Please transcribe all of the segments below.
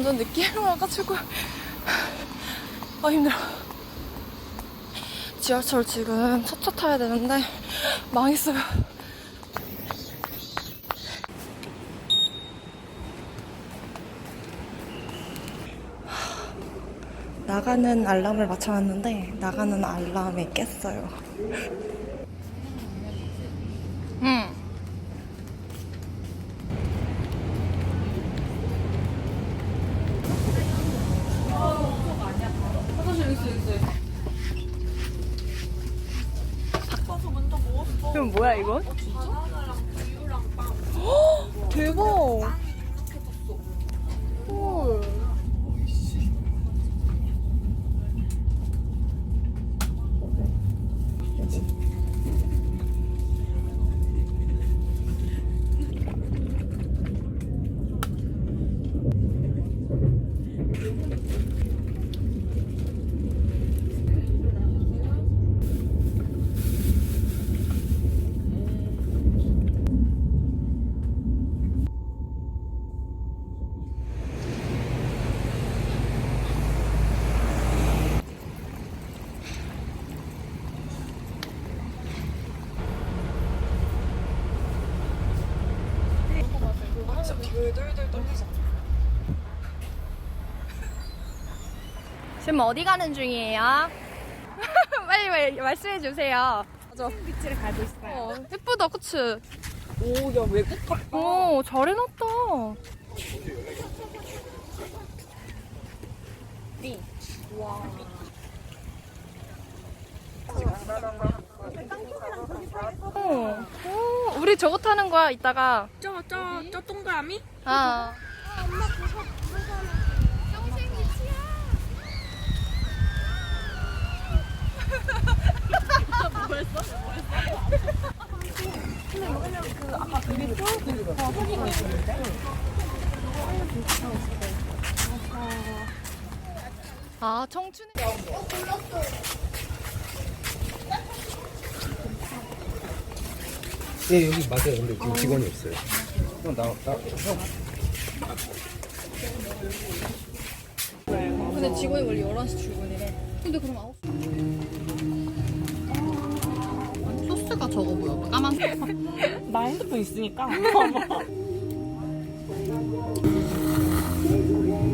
완전 늦게 일어나가지고. 아 힘들어. 지하철 지금 첫차 타야 되는데 망했어요. 나가는 알람을 맞춰놨는데 나가는 알람에 깼어요. 응 이건 지금 어디 가는 중이에요? 빨리 말, 말씀해 주세요. 맞아. 비치를 가고 있어요. 어, 예쁘다, 그치? 오, 야 외국 같다. 어, 잘 해놨다. 어. 어, 우리 저거 타는 거야, 이따가. 저, 저, 저 동그라미? 아. 아, 청춘. 예, 여기 맞아요. 근데 지금 직원이 없어요. 형, 나, 나, 형. 근데 직원이 원래 11시 출근이래. 근데 그럼 9시. 소스가 적어 보여. 까만색. 나 핸드폰 있으니까.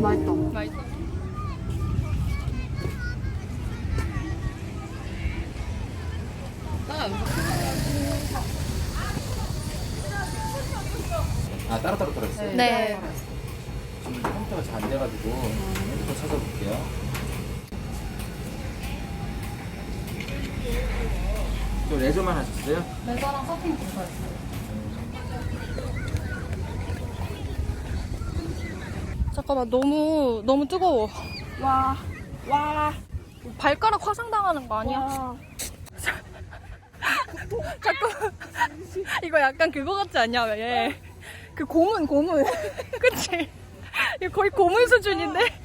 맛있다. 맛있다. 아, 따로따로 들어있어요? 네. 지금 컴퓨터가 잘 안 돼가지고 또 찾아볼게요. 저 레저만 하셨어요? 레저랑 서핑 공사했어요. 잠깐만 너무 너무 뜨거워. 와, 와, 발가락 화상 당하는 거 아니야? 와. 자꾸 이거 약간 그거 같지 않냐 왜? 그 고문 고문 그치? 이거 거의 고문 수준인데?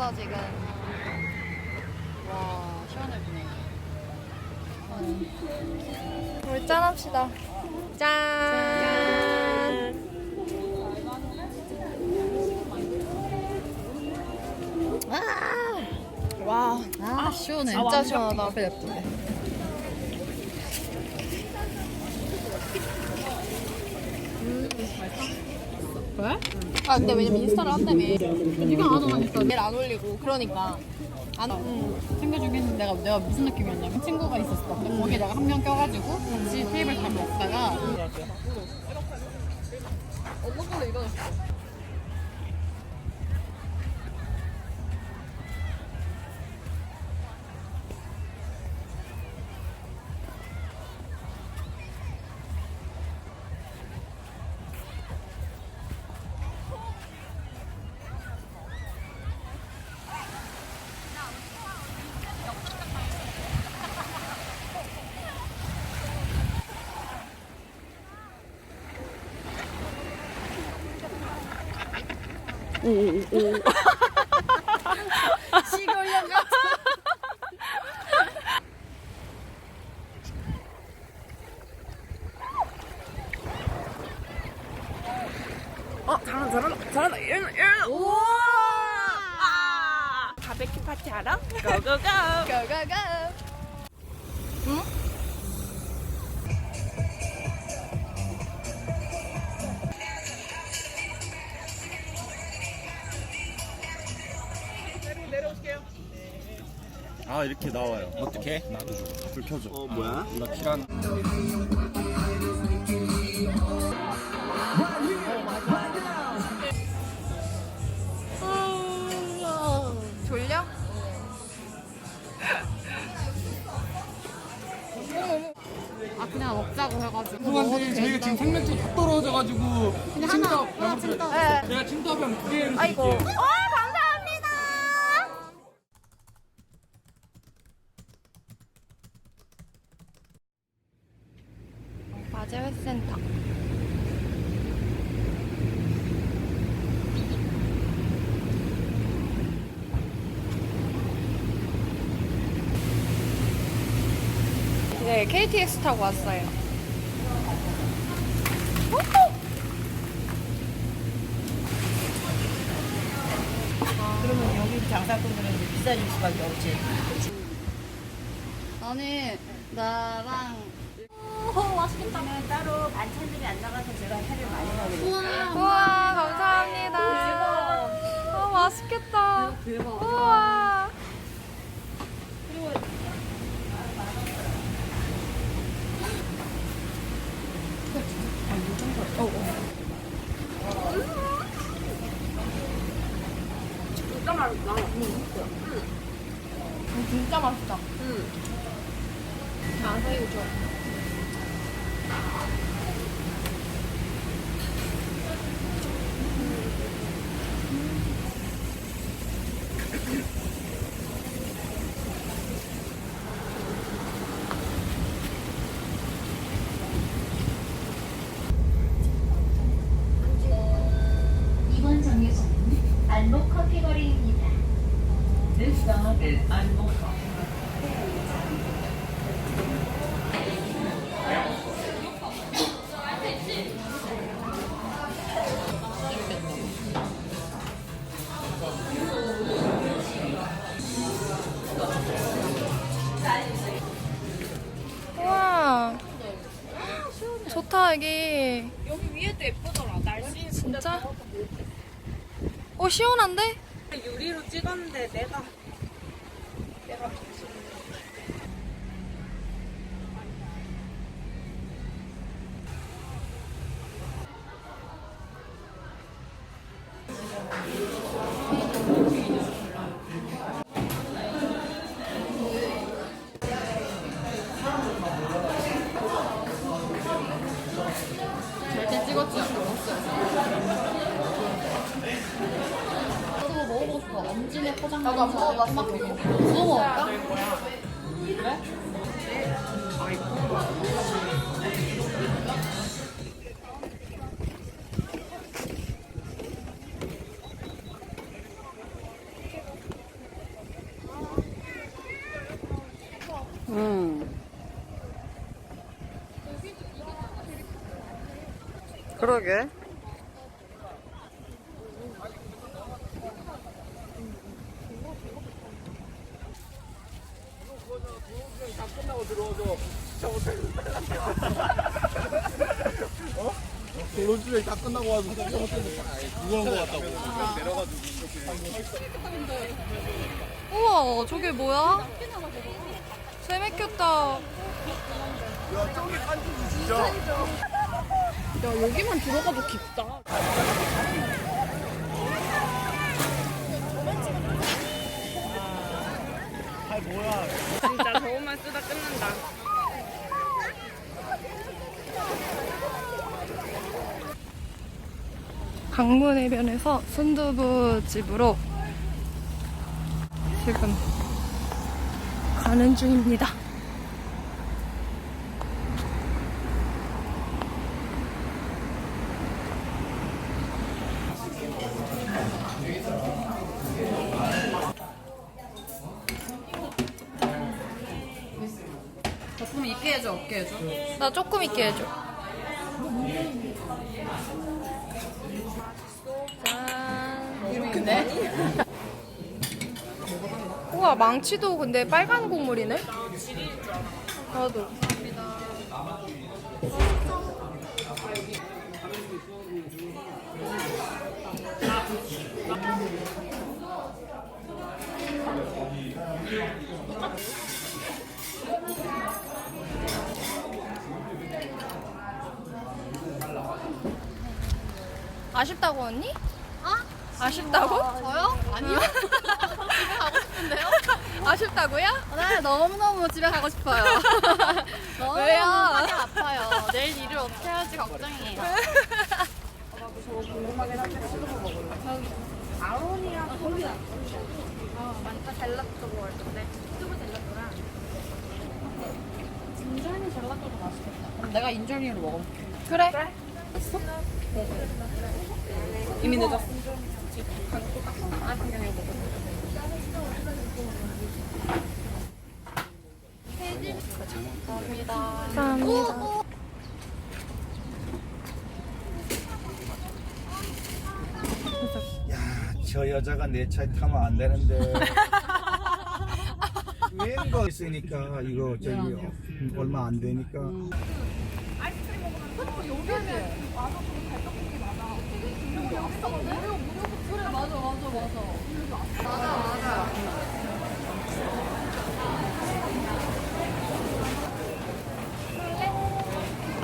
지쳤어 지금 와 시원해 보네 우리 짠합시다 짠 와, 아, 시원해. 진짜 시원하다. 그래, 예쁘게. 왜? 아, 근데 왜냐면 인스타를 한다며. 네가 안 하니까. 내일 안 올리고. 그러니까. 안, 응. 챙겨주긴 내가 내가 무슨 느낌이었냐면 친구가 있었어. 근데 거기에 내가 한 명 껴가지고 같이 테이블 다 먹다가 엄마 근데 이거 오오오 시골형 같아 어 잘한다 잘한다 잘한다. 이런 이런 오 바베큐 파티 하러 고고고. 고고고. 아 이렇게 나와요. 어떻게? 나도 줘. 불 켜줘. 어 뭐야? 나 키란. 졸려? 아 그냥 먹자고 해가지고. 죄송한데 저희가 지금 생맥주 다 떨어져가지고 그냥 하나 하나. 네. 제가 찜닭은 두 개를 아이고. 어,다. 과제 회센터. 네, KTX 타고 왔어요. 그러면 여기 장사꾼들은 이제 비싸질 수밖에 없지. 아니 나랑 저는 따로 반찬들이 안 나가서 제가 해를 많이 하거든요. 우와 우와 감사합니다. 아 맛있겠다. 대박. 우와. 진짜 맛있다. 진짜 맛있다. 아, 새우 줘. 이번 시원한데? 유리로 찍었는데 내가 내가 절 먹어보고 싶어. 엄진의 포장. 나도 안 먹어봤어. 그거 먹을까? 그러게. 결혼주에 다 끝나고 와서 누구한 거 같다고. 내려가지고. 우와 저게 뭐야? 재밌겠다. 야 저기 깐지 진짜. 야 여기만 들어가도 깊다. 아 뭐야. 진짜 저것만 쓰다 끝난다. 강문 해변에서 순두부 집으로 지금 가는 중입니다. 조금 있게 해줘, 없게 해줘. 나 조금 있게 해줘. 있네. 우와 망치도 근데 빨간 국물이네. 나도. 아쉽다고 언니? 아쉽다고? 저요? 아니요. 집에 가고 싶은데요? 아쉽다고요? 네, 너무너무 집에 가고 싶어요. 너무 왜요? 팔이 아파요. 내일 일을 어떻게 할지 걱정이에요. 그럼 내가 인절미로 먹어볼게. 그래. 이미 늦었어. 감사합니다. 야, 저 여자가 내 차에 타면 안 되는데. 웬거 있으니까 이거 저기 음, 얼마 안 되니까. 그래, 맞아, 맞아, 맞아.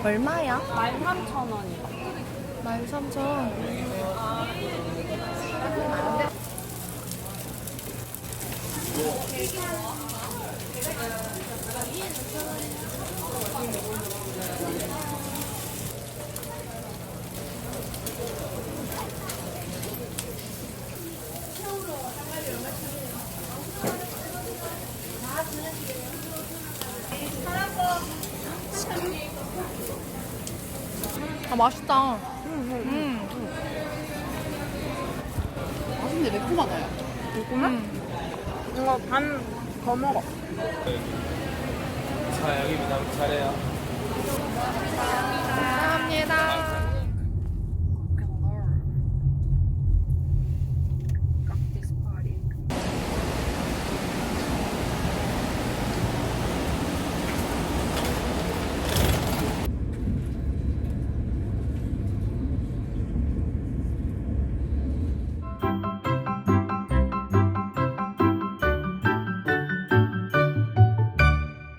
얼마야? 13,000원이요. 13,000원. 맛있다. 음. 맛있는데 매콤하다요. 이거 반 더 먹어. 자 여기입니다. 잘해요. 감사합니다.